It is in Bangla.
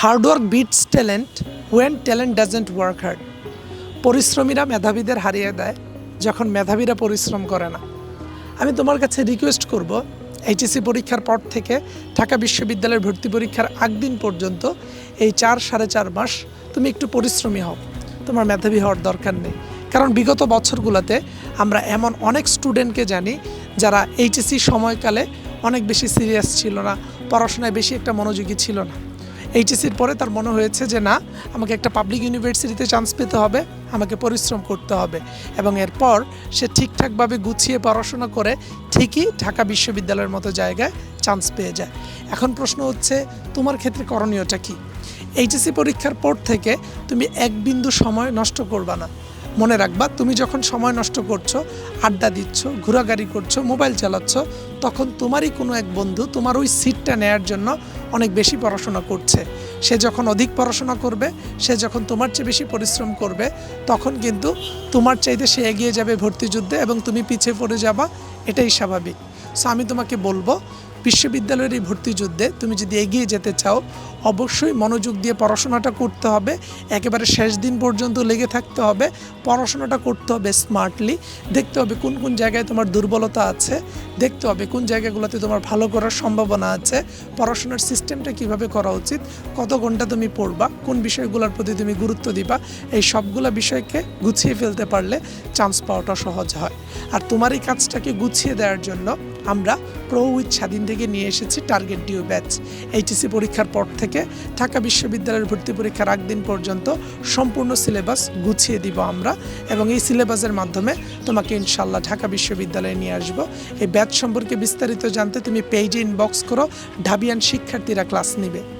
Hard work beats talent when talent doesn't work hard পরিশ্রমীরা মেধাবীদের হারিয়ে দেয় যখন মেধাবীরা পরিশ্রম করে না। আমি তোমার কাছে রিকোয়েস্ট করব এইচএসসি পরীক্ষার পর থেকে ঢাকা বিশ্ববিদ্যালয়ের ভর্তি পরীক্ষার আগদিন পর্যন্ত এই চার সাড়ে চার মাস তুমি একটু পরিশ্রমী হও। তোমার মেধাবী হওয়ার দরকার নেই। কারণ বিগত বছরগুলোতে আমরা এমন অনেক স্টুডেন্টকে জানি যারা এইচএসসি সময়কালে অনেক বেশি সিরিয়াস ছিল না, পড়াশোনায় বেশি একটা মনোযোগী ছিল না। এইচএসির পরে তার মনে হয়েছে যে না, আমাকে একটা পাবলিক ইউনিভার্সিটিতে চান্স পেতে হবে, আমাকে পরিশ্রম করতে হবে। এবং এরপর সে ঠিকঠাকভাবে গুছিয়ে পড়াশোনা করে ঠিকই ঢাকা বিশ্ববিদ্যালয়ের মতো জায়গায় চান্স পেয়ে যায়। এখন প্রশ্ন হচ্ছে, তোমার ক্ষেত্রে করণীয়টা কী? এইচএসি পরীক্ষার পর থেকে তুমি এক বিন্দু সময় নষ্ট করবা না। মনে রাখবা, তুমি যখন সময় নষ্ট করছ, আড্ডা দিচ্ছ, ঘোরাঘুরি করছ, মোবাইল চালাচ্ছ, তখন তোমারই কোনো এক বন্ধু তোমার ওই সিটটা নেয়ার জন্য অনেক বেশি পড়াশোনা করছে। সে যখন অধিক পড়াশোনা করবে, সে যখন তোমার চেয়ে বেশি পরিশ্রম করবে, তখন কিন্তু তোমার চাইতে সে এগিয়ে যাবে ভর্তিযুদ্ধে এবং তুমি পিছিয়ে পড়ে যাবা, এটাই স্বাভাবিক। সো আমি তোমাকে বলব বিশ্ববিদ্যালয়ের এই ভর্তি যুদ্ধে তুমি যদি এগিয়ে যেতে চাও, অবশ্যই মনোযোগ দিয়ে পড়াশোনাটা করতে হবে। একেবারে শেষ দিন পর্যন্ত লেগে থাকতে হবে। পড়াশোনাটা করতে হবে স্মার্টলি দেখতে হবে কোন কোন জায়গায় তোমার দুর্বলতা আছে। দেখতে হবে কোন জায়গাগুলোতে তোমার ভালো করার সম্ভাবনা আছে। পড়াশোনার সিস্টেমটা কীভাবে করা উচিত? কত ঘণ্টা তুমি পড়বা? কোন বিষয়গুলোর প্রতি তুমি গুরুত্ব দিবা? এই সবগুলো বিষয়কে গুছিয়ে ফেলতে পারলে চান্স পাওয়াটা সহজ হয়। আর তোমার এই কাজটাকে গুছিয়ে দেওয়ার জন্য আমরা প্রো উইথ স্বাধীন থেকে নিয়ে এসেছি টার্গেট ডিউ ব্যাচ এইচএসি পরীক্ষার পর থেকে ঢাকা বিশ্ববিদ্যালয়ের ভর্তি পরীক্ষার আগদিন পর্যন্ত সম্পূর্ণ সিলেবাস গুছিয়ে দিব আমরা এবং এই সিলেবাসের মাধ্যমে তোমাকে ইনশাল্লাহ ঢাকা বিশ্ববিদ্যালয়ে নিয়ে আসব। এই ব্যাচ সম্পর্কে বিস্তারিত জানতে তুমি পেজে ইনবক্স করো। ঢাবিয়ান শিক্ষার্থীরা ক্লাস নিবে।